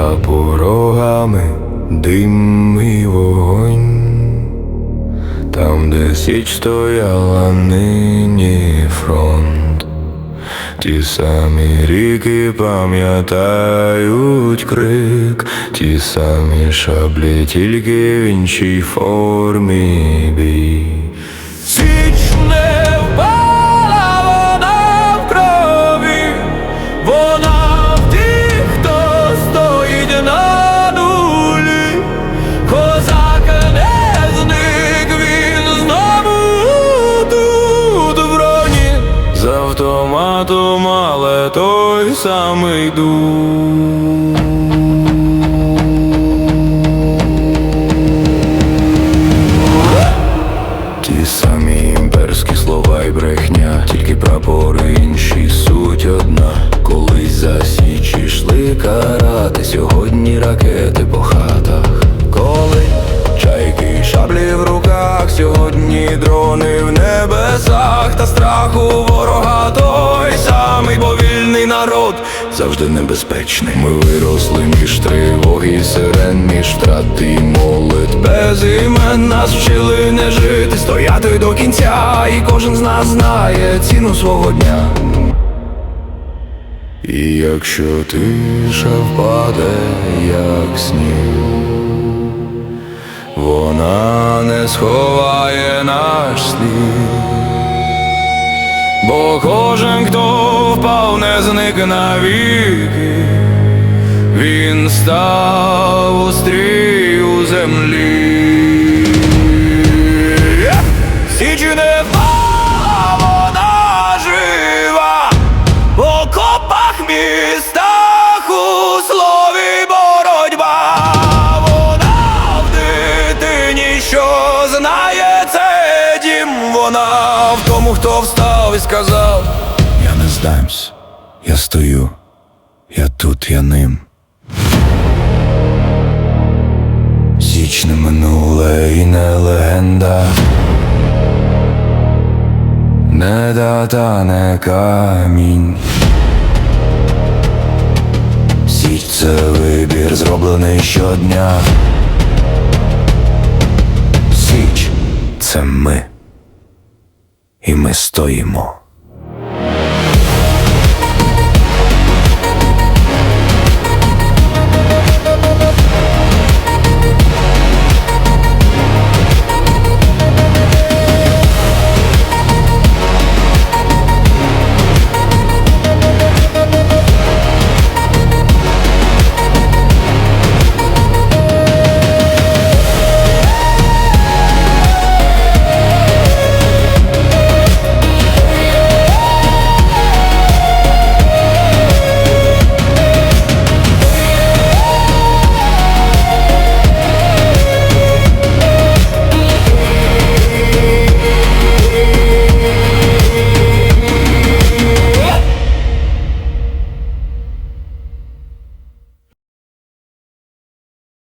за порогами дим і вогонь, там, де січ стояла нині фронт, ті самі ріки пам'ятають крик, ті самі шаблі, тільки в іншій формі бій. Той йду. Ті самі імперські слова й брехня, тільки прапори інші суть одна. Колись за січі йшли карати, сьогодні ракети по хатах. Шаблі в руках, сьогодні дрони в небесах, та страху ворога той самий повільний народ завжди небезпечний. Ми виросли між тривог і сирен, між втрат і молит без імен нас вчили не жити, стояти до кінця, і кожен з нас знає ціну свого дня. І якщо тиша впаде, як сніг, вона не сховає наш слід. Бо кожен, хто впав, не зник навіки, він став у стрій у землі. Січ не впала, жива, в окопах містах що знає це дім. Вона в тому, хто встав і сказав: Я не здамсь, я стою, я тут, я ним. Січ не минуле і не легенда. Не дата, не камінь. Січ це вибір, зроблений щодня. Це ми. І ми стоїмо.